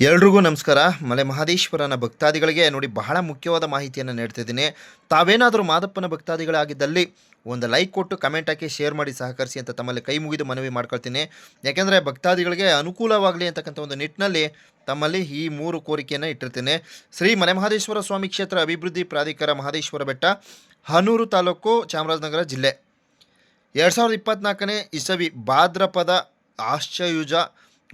ಎಲ್ರಿಗೂ ನಮಸ್ಕಾರ. ಮಲೆ ಮಹದೇಶ್ವರನ ಭಕ್ತಾದಿಗಳಿಗೆ ನೋಡಿ ಬಹಳ ಮುಖ್ಯವಾದ ಮಾಹಿತಿಯನ್ನು ನೀಡ್ತಿದ್ದೀನಿ ತಾವೇನಾದರೂ ಮಾದಪ್ಪನ ಭಕ್ತಾದಿಗಳಾಗಿದ್ದಲ್ಲಿ ಒಂದು ಲೈಕ್ ಕೊಟ್ಟು ಕಮೆಂಟ್ ಹಾಕಿ ಶೇರ್ ಮಾಡಿ ಸಹಕರಿಸಿ ಅಂತ ತಮ್ಮಲ್ಲಿ ಕೈ ಮುಗಿದು ಮನವಿ ಮಾಡ್ಕೊಳ್ತೀನಿ. ಯಾಕೆಂದರೆ ಭಕ್ತಾದಿಗಳಿಗೆ ಅನುಕೂಲವಾಗಲಿ ಅಂತಕ್ಕಂಥ ಒಂದು ನಿಟ್ಟಿನಲ್ಲಿ ತಮ್ಮಲ್ಲಿ ಈ ಮೂರು ಕೋರಿಕೆಯನ್ನು ಇಟ್ಟಿರ್ತೀನಿ. ಶ್ರೀ ಮಲೆ ಮಹದೇಶ್ವರ ಸ್ವಾಮಿ ಕ್ಷೇತ್ರ ಅಭಿವೃದ್ಧಿ ಪ್ರಾಧಿಕಾರ ಮಹದೇಶ್ವರ ಬೆಟ್ಟ, ಹನೂರು ತಾಲೂಕು ಚಾಮರಾಜನಗರ ಜಿಲ್ಲೆ. ಎರಡು ಸಾವಿರದ ಇಪ್ಪತ್ನಾಲ್ಕನೇ ಇಸವಿ ಭಾದ್ರಪದ ಆಶ್ಚಯುಜ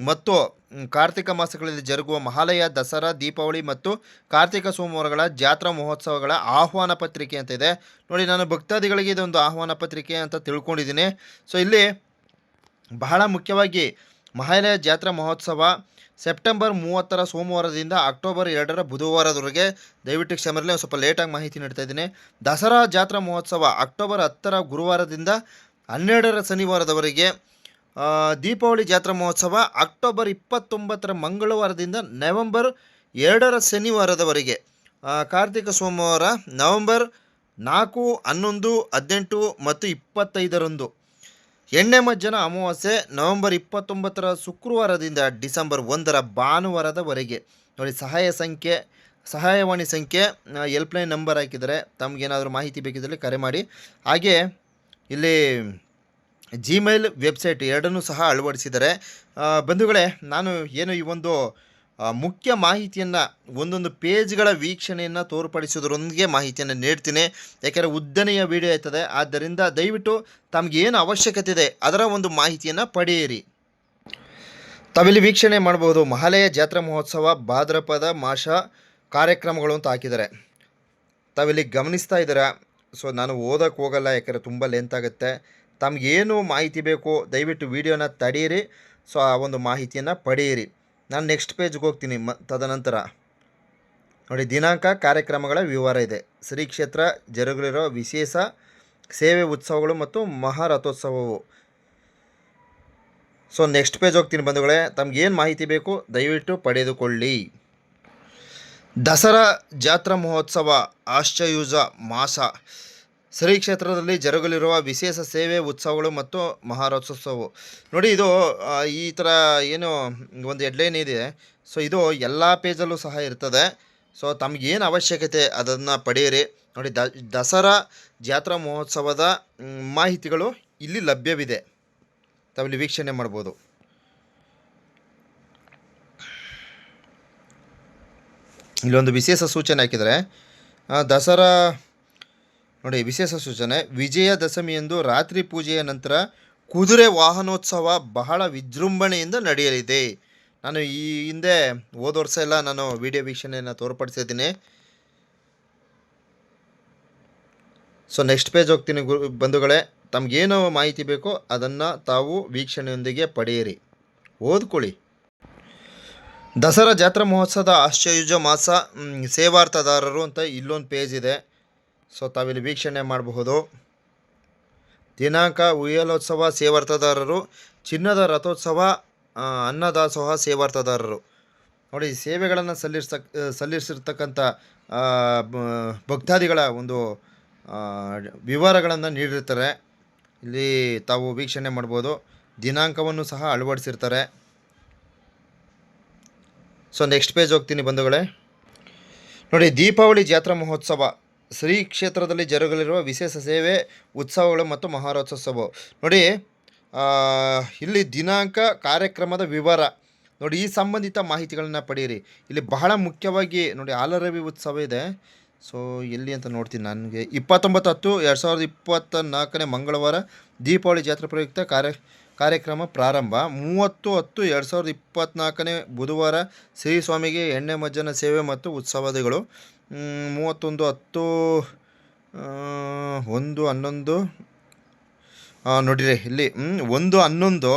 ಮತ್ತು ಕಾರ್ತಿಕ ಮಾಸಗಳಲ್ಲಿ ಜರುಗುವ ಮಹಾಲಯ, ದಸರಾ, ದೀಪಾವಳಿ ಮತ್ತು ಕಾರ್ತಿಕ ಸೋಮವಾರಗಳ ಜಾತ್ರಾ ಮಹೋತ್ಸವಗಳ ಆಹ್ವಾನ ಪತ್ರಿಕೆ ಅಂತ ಇದೆ. ನೋಡಿ, ನಾನು ಭಕ್ತಾದಿಗಳಿಗೆ ಇದೊಂದು ಆಹ್ವಾನ ಪತ್ರಿಕೆ ಅಂತ ತಿಳ್ಕೊಂಡಿದ್ದೀನಿ. ಸೊ, ಇಲ್ಲಿ ಬಹಳ ಮುಖ್ಯವಾಗಿ ಮಹಾಲಯ ಜಾತ್ರಾ ಮಹೋತ್ಸವ ಸೆಪ್ಟೆಂಬರ್ ಮೂವತ್ತರ ಸೋಮವಾರದಿಂದ ಅಕ್ಟೋಬರ್ ಎರಡರ ಬುಧವಾರದವರೆಗೆ. ದಯವಿಟ್ಟು ಕ್ಷಮರಲ್ಲಿ ಸ್ವಲ್ಪ ಲೇಟಾಗಿ ಮಾಹಿತಿ ನೀಡ್ತಾ ಇದ್ದೀನಿ. ದಸರಾ ಜಾತ್ರಾ ಮಹೋತ್ಸವ ಅಕ್ಟೋಬರ್ ಹತ್ತರ ಗುರುವಾರದಿಂದ ಹನ್ನೆರಡರ ಶನಿವಾರದವರೆಗೆ. ದೀಪಾವಳಿ ಜಾತ್ರಾ ಮಹೋತ್ಸವ ಅಕ್ಟೋಬರ್ ಇಪ್ಪತ್ತೊಂಬತ್ತರ ಮಂಗಳವಾರದಿಂದ ನವೆಂಬರ್ ಎರಡರ ಶನಿವಾರದವರೆಗೆ. ಕಾರ್ತಿಕ ಸೋಮವಾರ ನವೆಂಬರ್ ನಾಲ್ಕು, ಹನ್ನೊಂದು, ಹದಿನೆಂಟು ಮತ್ತು ಇಪ್ಪತ್ತೈದರಂದು. ಎಣ್ಣೆ ಮಜ್ಜನ ಅಮಾವಾಸ್ಯೆ ನವೆಂಬರ್ ಇಪ್ಪತ್ತೊಂಬತ್ತರ ಶುಕ್ರವಾರದಿಂದ ಡಿಸೆಂಬರ್ ಒಂದರ ಭಾನುವಾರದವರೆಗೆ. ನೋಡಿ, ಸಹಾಯ ಸಂಖ್ಯೆ, ಸಹಾಯವಾಣಿ ಸಂಖ್ಯೆ ಹೆಲ್ಪ್ಲೈನ್ ನಂಬರ್ ಹಾಕಿದರೆ ತಮಗೇನಾದರೂ ಮಾಹಿತಿ ಬೇಕಿದ್ದಲ್ಲಿ ಕರೆ ಮಾಡಿ. ಹಾಗೆ ಇಲ್ಲಿ ಜಿಮೇಲ್ ವೆಬ್ಸೈಟ್ ಎರಡನ್ನೂ ಸಹ ಅಳವಡಿಸಿದ್ದಾರೆ. ಬಂಧುಗಳೇ, ನಾನು ಏನು ಈ ಒಂದು ಮುಖ್ಯ ಮಾಹಿತಿಯನ್ನು, ಒಂದೊಂದು ಪೇಜ್ಗಳ ವೀಕ್ಷಣೆಯನ್ನು ತೋರ್ಪಡಿಸೋದ್ರೊಂದಿಗೆ ಮಾಹಿತಿಯನ್ನು ನೀಡ್ತೀನಿ. ಯಾಕೆಂದರೆ ಉದ್ದನೆಯ ವಿಡಿಯೋ ಆಯ್ತದೆ. ಆದ್ದರಿಂದ ದಯವಿಟ್ಟು ತಮಗೇನು ಅವಶ್ಯಕತೆ ಇದೆ, ಅದರ ಒಂದು ಮಾಹಿತಿಯನ್ನು ಪಡೆಯಿರಿ. ತಾವಿಲ್ಲಿ ವೀಕ್ಷಣೆ ಮಾಡಬಹುದು. ಮಹಾಲಯ ಜಾತ್ರಾ ಮಹೋತ್ಸವ, ಭಾದ್ರಪದ ಮಾಷ ಕಾರ್ಯಕ್ರಮಗಳು ಅಂತ ಹಾಕಿದ್ದಾರೆ. ತಾವಿಲ್ಲಿ ಗಮನಿಸ್ತಾ ಇದ್ದೀರಾ? ಸೊ ನಾನು ಓದೋಕ್ಕೆ ಹೋಗಲ್ಲ, ಯಾಕಂದರೆ ತುಂಬ ಲೆಂತ್ ಆಗುತ್ತೆ. ತಮಗೇನು ಮಾಹಿತಿ ಬೇಕು ದಯವಿಟ್ಟು ವಿಡಿಯೋನ ತಡೆಯಿರಿ ಸೊ, ಆ ಒಂದು ಮಾಹಿತಿಯನ್ನು ಪಡೆಯಿರಿ. ನಾನು ನೆಕ್ಸ್ಟ್ ಪೇಜ್ಗೆ ಹೋಗ್ತೀನಿ ಮ, ತದನಂತರ. ನೋಡಿ, ದಿನಾಂಕ, ಕಾರ್ಯಕ್ರಮಗಳ ವಿವರ ಇದೆ. ಶ್ರೀ ಕ್ಷೇತ್ರ ಜರುಗಲಿರೋ ವಿಶೇಷ ಸೇವೆ ಉತ್ಸವಗಳು ಮತ್ತು ಮಹಾರಥೋತ್ಸವವು. ಸೊ ನೆಕ್ಸ್ಟ್ ಪೇಜ್ ಹೋಗ್ತೀನಿ ಬಂಧುಗಳೇ. ತಮಗೇನು ಮಾಹಿತಿ ಬೇಕು ದಯವಿಟ್ಟು ಪಡೆದುಕೊಳ್ಳಿ. ದಸರಾ ಜಾತ್ರಾ ಮಹೋತ್ಸವ ಆಶ್ಚಯುಜ ಮಾಸ. ಶ್ರೀ ಕ್ಷೇತ್ರದಲ್ಲಿ ಜರುಗಲಿರುವ ವಿಶೇಷ ಸೇವೆ, ಉತ್ಸವಗಳು ಮತ್ತು ಮಹಾರಥೋತ್ಸವ ನೋಡಿ, ಇದು ಈ ಥರ ಏನು ಒಂದು ಹೆಡ್ಲೈನ್ ಇದೆ. ಸೊ ಇದು ಎಲ್ಲ ಪೇಜಲ್ಲೂ ಸಹ ಇರ್ತದೆ. ಸೊ ತಮಗೇನು ಅವಶ್ಯಕತೆ ಅದನ್ನು ಪಡೆಯಿರಿ. ನೋಡಿ, ದ, ದಸರಾ ಜಾತ್ರಾ ಮಹೋತ್ಸವದ ಮಾಹಿತಿಗಳು ಇಲ್ಲಿ ಲಭ್ಯವಿದೆ. ತಾವಿಲ್ಲಿ ವೀಕ್ಷಣೆ ಮಾಡ್ಬೋದು. ಇಲ್ಲೊಂದು ವಿಶೇಷ ಸೂಚನೆ ಹಾಕಿದರೆ ದಸರಾ ನೋಡಿ, ವಿಶೇಷ ಸೂಚನೆ. ವಿಜಯದಶಮಿಯಂದು ರಾತ್ರಿ ಪೂಜೆಯ ನಂತರ ಕುದುರೆ ವಾಹನೋತ್ಸವ ಬಹಳ ವಿಜೃಂಭಣೆಯಿಂದ ನಡೆಯಲಿದೆ. ನಾನು ಈ ಹಿಂದೆ ಹೋದ ವರ್ಷ ಎಲ್ಲ ನಾನು ವಿಡಿಯೋ ವೀಕ್ಷಣೆಯನ್ನು ತೋರ್ಪಡಿಸಿದ್ದೀನಿ. ಸೊ ನೆಕ್ಸ್ಟ್ ಪೇಜ್ ಹೋಗ್ತೀನಿ ಗುರು ಬಂಧುಗಳೇ. ತಮಗೇನು ಮಾಹಿತಿ ಬೇಕೋ ಅದನ್ನು ತಾವು ವೀಕ್ಷಣೆಯೊಂದಿಗೆ ಪಡೆಯಿರಿ. ಓದ್ಕೊಳ್ಳಿ. ದಸರಾ ಜಾತ್ರಾ ಮಹೋತ್ಸವದ ಆಶ್ಚರ್ಯುಜ ಮಾಸ ಸೇವಾರ್ಥದಾರರು ಅಂತ ಇಲ್ಲೊಂದು ಪೇಜ್ ಇದೆ. ಸೊ ತಾವಿಲ್ಲಿ ವೀಕ್ಷಣೆ ಮಾಡಬಹುದು. ದಿನಾಂಕ ಉಯ್ಯಲೋತ್ಸವ ಸೇವಾರ್ಥದಾರರು, ಚಿನ್ನದ ರಥೋತ್ಸವ ಅನ್ನದಾಸೋಹ ಸೇವಾರ್ಥದಾರರು. ನೋಡಿ, ಸೇವೆಗಳನ್ನು ಸಲ್ಲಿಸ್ತಕ್ ಸಲ್ಲಿಸಿರ್ತಕ್ಕಂಥ ಭಕ್ತಾದಿಗಳ ಒಂದು ವಿವರಗಳನ್ನು ನೀಡಿರ್ತಾರೆ. ಇಲ್ಲಿ ತಾವು ವೀಕ್ಷಣೆ ಮಾಡ್ಬೋದು ದಿನಾಂಕವನ್ನು ಸಹ ಅಳವಡಿಸಿರ್ತಾರೆ. ಸೊ, ನೆಕ್ಸ್ಟ್ ಪೇಜ್ ಹೋಗ್ತೀನಿ ಬಂಧುಗಳೇ. ನೋಡಿ, ದೀಪಾವಳಿ ಜಾತ್ರಾ ಮಹೋತ್ಸವ. ಶ್ರೀ ಕ್ಷೇತ್ರದಲ್ಲಿ ಜರುಗಲಿರುವ ವಿಶೇಷ ಸೇವೆ ಉತ್ಸವಗಳು ಮತ್ತು ಮಹಾರಥೋತ್ಸವ ನೋಡಿ ಇಲ್ಲಿ ದಿನಾಂಕ ಕಾರ್ಯಕ್ರಮದ ವಿವರ. ನೋಡಿ ಈ ಸಂಬಂಧಿತ ಮಾಹಿತಿಗಳನ್ನ ಪಡೆಯಿರಿ. ಇಲ್ಲಿ ಬಹಳ ಮುಖ್ಯವಾಗಿ ನೋಡಿ ಆಲರವಿ ಉತ್ಸವ ಇದೆ. ಸೊ ಎಲ್ಲಿ ಅಂತ ನೋಡ್ತೀನಿ ನನಗೆ. ಇಪ್ಪತ್ತೊಂಬತ್ತು ಹತ್ತು ಎರಡು ಸಾವಿರದ ಇಪ್ಪತ್ತ ನಾಲ್ಕನೇ ಮಂಗಳವಾರ ದೀಪಾವಳಿ ಜಾತ್ರೆ ಪ್ರಯುಕ್ತ ಕಾರ್ಯ ಕಾರ್ಯಕ್ರಮ ಪ್ರಾರಂಭ. ಮೂವತ್ತು ಹತ್ತು ಎರಡು ಸಾವಿರದ ಇಪ್ಪತ್ತ್ನಾಲ್ಕನೇ ಬುಧವಾರ ಶ್ರೀ ಸ್ವಾಮಿಗೆ ಎಣ್ಣೆ ಮಜ್ಜನ ಸೇವೆ ಮತ್ತು ಉತ್ಸವದಿಗಳು. ಮ್, ಮೂವತ್ತೊಂದು, ಹತ್ತು ಒಂದು, ಹನ್ನೊಂದು. ನೋಡಿರಿ, ಇಲ್ಲಿ ಒಂದು, ಹನ್ನೊಂದು,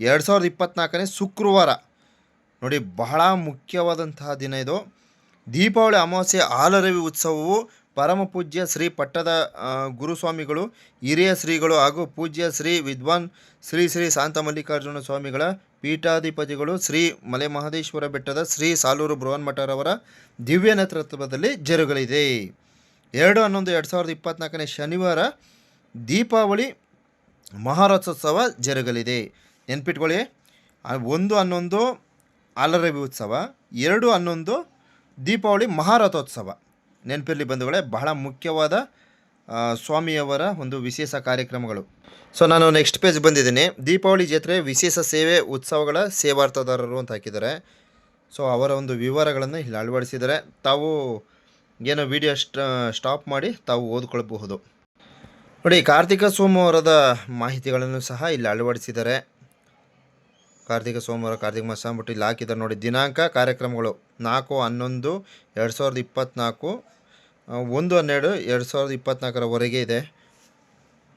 ಎರಡು ಸಾವಿರದ ಇಪ್ಪತ್ತ್ನಾಲ್ಕನೇ ಶುಕ್ರವಾರ. ನೋಡಿ, ಬಹಳ ಮುಖ್ಯವಾದಂತಹ ದಿನ ಇದು. ದೀಪಾವಳಿ ಅಮಾವಾಸ್ಯೆ ಆಲರವಿ ಉತ್ಸವವು ಪರಮ ಪೂಜ್ಯ ಶ್ರೀ ಪಟ್ಟದ ಗುರುಸ್ವಾಮಿಗಳು, ಹಿರಿಯ ಶ್ರೀಗಳು ಹಾಗೂ ಪೂಜ್ಯ ಶ್ರೀ ವಿದ್ವಾನ್ ಶ್ರೀ ಶ್ರೀ ಶಾಂತ ಮಲ್ಲಿಕಾರ್ಜುನ ಸ್ವಾಮಿಗಳ ಪೀಠಾಧಿಪತಿಗಳು ಶ್ರೀ ಮಲೆ ಮಹದೇಶ್ವರ ಬೆಟ್ಟದ ಶ್ರೀ ಸಾಲೂರು ಬೃಹನ್ಮಠರವರ ದಿವ್ಯ ನೇತೃತ್ವದಲ್ಲಿ ಜರುಗಲಿದೆ. ಎರಡು ಹನ್ನೊಂದು ಎರಡು ಸಾವಿರದ ಇಪ್ಪತ್ತ್ನಾಲ್ಕನೇ ಶನಿವಾರ ದೀಪಾವಳಿ ಮಹಾರಥೋತ್ಸವ ಜರುಗಲಿದೆ. ನೆನ್ಪಿಟ್ಕೊಳ್ಳಿ ಒಂದು ಹನ್ನೊಂದು ಆಲರವಿ ಉತ್ಸವ, ಎರಡು ಹನ್ನೊಂದು ದೀಪಾವಳಿ ಮಹಾರಥೋತ್ಸವ. ನೆನಪಿರಲಿ ಬಂಧುಗಳೇ, ಬಹಳ ಮುಖ್ಯವಾದ ಸ್ವಾಮಿಯವರ ಒಂದು ವಿಶೇಷ ಕಾರ್ಯಕ್ರಮಗಳು. ಸೊ ನಾನು ನೆಕ್ಸ್ಟ್ ಪೇಜ್ ಬಂದಿದ್ದೀನಿ. ದೀಪಾವಳಿ ಜಾತ್ರೆ ವಿಶೇಷ ಸೇವೆ ಉತ್ಸವಗಳ ಸೇವಾರ್ಥದಾರರು ಅಂತ ಹಾಕಿದ್ದಾರೆ. ಸೊ ಅವರ ಒಂದು ವಿವರಗಳನ್ನು ಇಲ್ಲಿ ಅಳವಡಿಸಿದ್ದಾರೆ. ತಾವು ಏನೋ ವಿಡಿಯೋ ಸ್ಟಾಪ್ ಮಾಡಿ ತಾವು ಓದ್ಕೊಳ್ಬಹುದು. ನೋಡಿ, ಕಾರ್ತಿಕ ಸೋಮವಾರದ ಮಾಹಿತಿಗಳನ್ನು ಸಹ ಇಲ್ಲಿ ಅಳವಡಿಸಿದ್ದಾರೆ. ಕಾರ್ತಿಕ ಸೋಮವಾರ, ಕಾರ್ತಿಕ ಮಾಸ ಅಂದ್ಬಿಟ್ಟು ಇಲ್ಲಿ ಹಾಕಿದ್ದಾರೆ ನೋಡಿ. ದಿನಾಂಕ, ಕಾರ್ಯಕ್ರಮಗಳು ನಾಲ್ಕು, ಹನ್ನೊಂದು, ಎರಡು ಸಾವಿರದ ಇಪ್ಪತ್ತ್ನಾಲ್ಕು ಒಂದು ಹನ್ನೆರಡು ಎರಡು ಸಾವಿರದ ಇಪ್ಪತ್ತ್ನಾಲ್ಕರವರೆಗೆ ಇದೆ.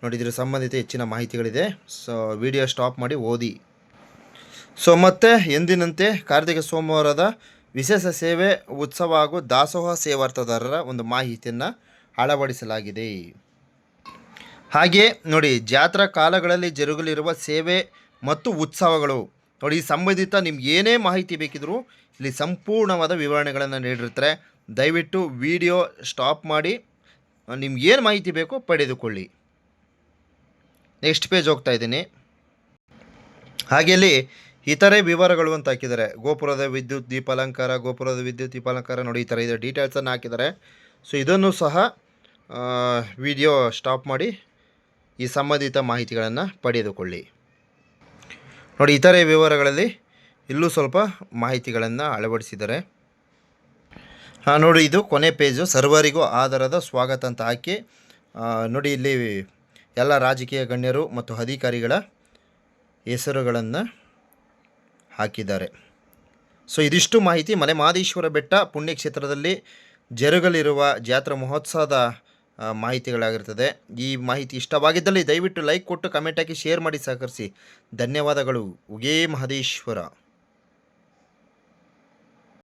ನೋಡಿ ಇದ್ರ ಸಂಬಂಧಿತ ಹೆಚ್ಚಿನ ಮಾಹಿತಿಗಳಿದೆ. ಸೊ ವಿಡಿಯೋ ಸ್ಟಾಪ್ ಮಾಡಿ ಓದಿ. ಸೊ ಮತ್ತೆ ಎಂದಿನಂತೆ ಕಾರ್ತಿಕ ಸೋಮವಾರದ ವಿಶೇಷ ಸೇವೆ, ಉತ್ಸವ ಹಾಗೂ ದಾಸೋಹ ಸೇವಾರ್ಥದಾರರ ಒಂದು ಮಾಹಿತಿಯನ್ನು ಅಳವಡಿಸಲಾಗಿದೆ. ಹಾಗೆಯೇ ನೋಡಿ, ಜಾತ್ರಾ ಕಾಲಗಳಲ್ಲಿ ಜರುಗಲಿರುವ ಸೇವೆ ಮತ್ತು ಉತ್ಸವಗಳು. ನೋಡಿ ಸಂಬಂಧಿತ ನಿಮ್ಗೆ ಏನೇ ಮಾಹಿತಿ ಬೇಕಿದ್ರೂ ಇಲ್ಲಿ ಸಂಪೂರ್ಣವಾದ ವಿವರಣೆಗಳನ್ನು ನೀಡಿರ್ತಾರೆ. ದಯವಿಟ್ಟು ವಿಡಿಯೋ ಸ್ಟಾಪ್ ಮಾಡಿ ನಿಮ್ಗೇನು ಮಾಹಿತಿ ಬೇಕೋ ಪಡೆದುಕೊಳ್ಳಿ. ನೆಕ್ಸ್ಟ್ ಪೇಜ್ ಹೋಗ್ತಾ ಇದ್ದೀನಿ. ಹಾಗೆ ಇಲ್ಲಿ ಇತರೆ ವಿವರಗಳು ಅಂತ ಹಾಕಿದ್ದಾರೆ. ಗೋಪುರದ ವಿದ್ಯುತ್, ದೀಪಾಲಂಕಾರ, ಗೋಪುರದ ವಿದ್ಯುತ್, ದೀಪಾಲಂಕಾರ, ನೋಡಿ ಈ ಥರ ಇದೆ. ಡೀಟೇಲ್ಸನ್ನು ಹಾಕಿದ್ದಾರೆ. ಸೊ ಇದನ್ನು ಸಹ ವಿಡಿಯೋ ಸ್ಟಾಪ್ ಮಾಡಿ, ಈ ಸಂಬಂಧಿತ ಮಾಹಿತಿಗಳನ್ನು ಪಡೆದುಕೊಳ್ಳಿ. ನೋಡಿ, ಇತರೆ ವಿವರಗಳಲ್ಲಿ ಇಲ್ಲೂ ಸ್ವಲ್ಪ ಮಾಹಿತಿಗಳನ್ನು ಅಳವಡಿಸಿದ್ದಾರೆ. ಹಾಂ, ನೋಡಿ, ಇದು ಕೊನೆ ಪೇಜು. ಸರ್ವರಿಗೂ ಆಧಾರದ ಸ್ವಾಗತ ಅಂತ ಹಾಕಿ ನೋಡಿ, ಇಲ್ಲಿ ಎಲ್ಲ ರಾಜಕೀಯ ಗಣ್ಯರು ಮತ್ತು ಅಧಿಕಾರಿಗಳ ಹೆಸರುಗಳನ್ನು ಹಾಕಿದ್ದಾರೆ. ಸೊ, ಇದಿಷ್ಟು ಮಾಹಿತಿ ಮಲೆ ಮಹದೇಶ್ವರ ಬೆಟ್ಟ ಪುಣ್ಯಕ್ಷೇತ್ರದಲ್ಲಿ ಜರುಗಲಿರುವ ಜಾತ್ರಾ ಮಹೋತ್ಸವದ ಮಾಹಿತಿಗಳಾಗಿರ್ತದೆ. ಈ ಮಾಹಿತಿ ಇಷ್ಟವಾಗಿದ್ದಲ್ಲಿ ದಯವಿಟ್ಟು ಲೈಕ್ ಕೊಟ್ಟು, ಕಮೆಂಟ್ ಹಾಕಿ, ಶೇರ್ ಮಾಡಿ ಸಹಕರಿಸಿ. ಧನ್ಯವಾದಗಳು. ಉಗೇ ಮಹದೇಶ್ವರ.